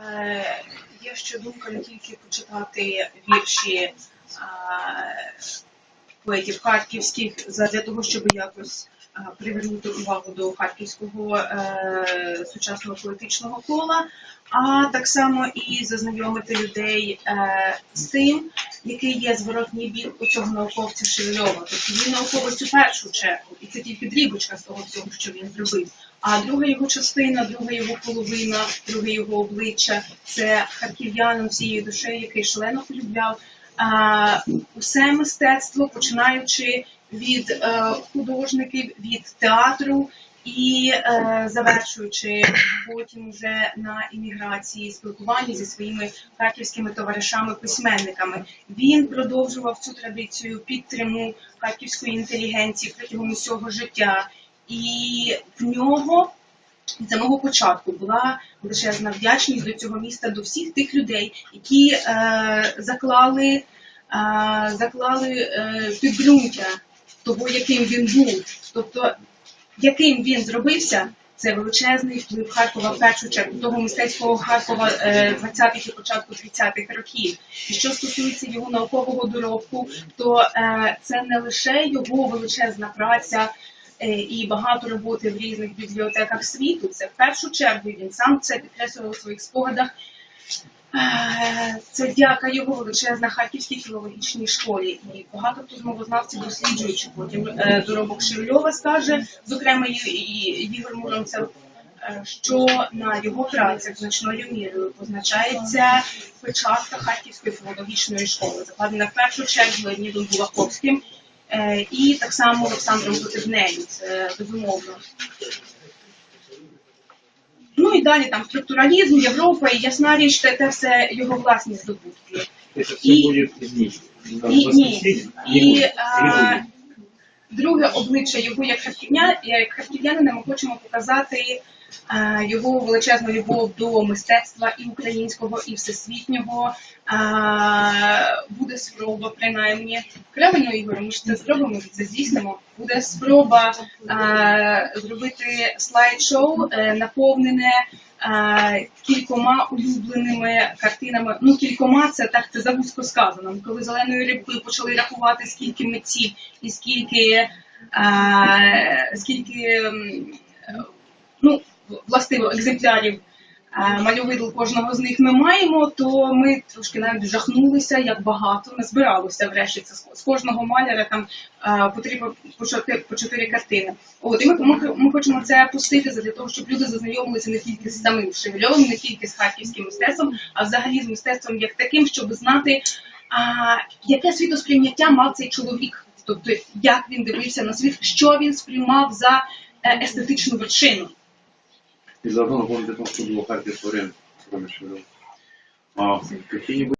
Е, Є ще думка не тільки почитати вірші поетів харківських для того, щоб якось привернути увагу до харківського е, сучасного поетичного кола, а так само і зазнайомити людей е, з тим, який є зворотній бік у цього науковця Шевельова. Тобто він науковець у першу чергу, і це тільки дрібочка з того всього, що він зробив. А друга його частина, друга його половина, друге його обличчя це харків'янин всією душею, який шлено полюбляв усе мистецтво, починаючи від е, художників, від театру і е, завершуючи потім вже на імміграції, спілкуванні зі своїми харківськими товаришами-письменниками. Він продовжував цю традицію підтриму харківської інтелігенції протягом усього життя. І в нього з самого початку була величезна вдячність до цього міста, до всіх тих людей, які е, заклали, е, заклали е, підґрунтя того, яким він був. Тобто, яким він зробився, це величезний вплив Харкова в першу чергу, того мистецького Харкова е, 20-х і початку 30-х років. І що стосується його наукового доробку, то е, це не лише його величезна праця е, і багато роботи в різних бібліотеках світу. Це в першу чергу він сам це підкреслював у своїх спогадах. Е, Це дяка його величезна харківській філологічній школі. І багато хто з мовознавців, досліджуючи потім е, доробок Шевельова, скаже, зокрема і, Ігор Муромцев, е, що на його працях значною мірою позначається печатка Харківської філологічної школи, закладена в першу чергу Леонідом Булаковським е, і так само Олександром Потебнею. Це безумовно. Ну і далі там структуралізм, Європа і ясна річ, це, це все його власні здобутки. Це все. І, ні. І будет. а, Не будет. Друге обличчя його як харків'я, як харків'янина ми хочемо показати його величезну любов до мистецтва і українського, і всесвітнього. А, буде спроба, принаймні. Правильно, Ігор, ми ж це зробимо, ми це здійснимо. Буде спроба зробити слайд-шоу, е, наповнене е, кількома улюбленими картинами. Ну, кількома це так це загузько сказано. Коли зеленою рибкою почали рахувати, скільки митців і скільки, е, скільки е, ну, властиво екземплярів. Е, Мальовидл кожного з них ми маємо, то ми трошки навіть жахнулися, як багато назбиралося врешті. Це з- кожного маляра там е, потрібно по чотири, по чотири картини. От і ми, ми, ми хочемо це пустити для того, щоб люди зазнайомилися не тільки з самим Шевельовим, не тільки з харківським мистецтвом, а взагалі з мистецтвом як таким, щоб знати, а, яке світосприйняття мав цей чоловік. Тобто, як він дивився на світ, що він сприймав за е, естетичну вершину. И заодно напомнить о том, что было Харьков в то время, Шевелева. А какие-нибудь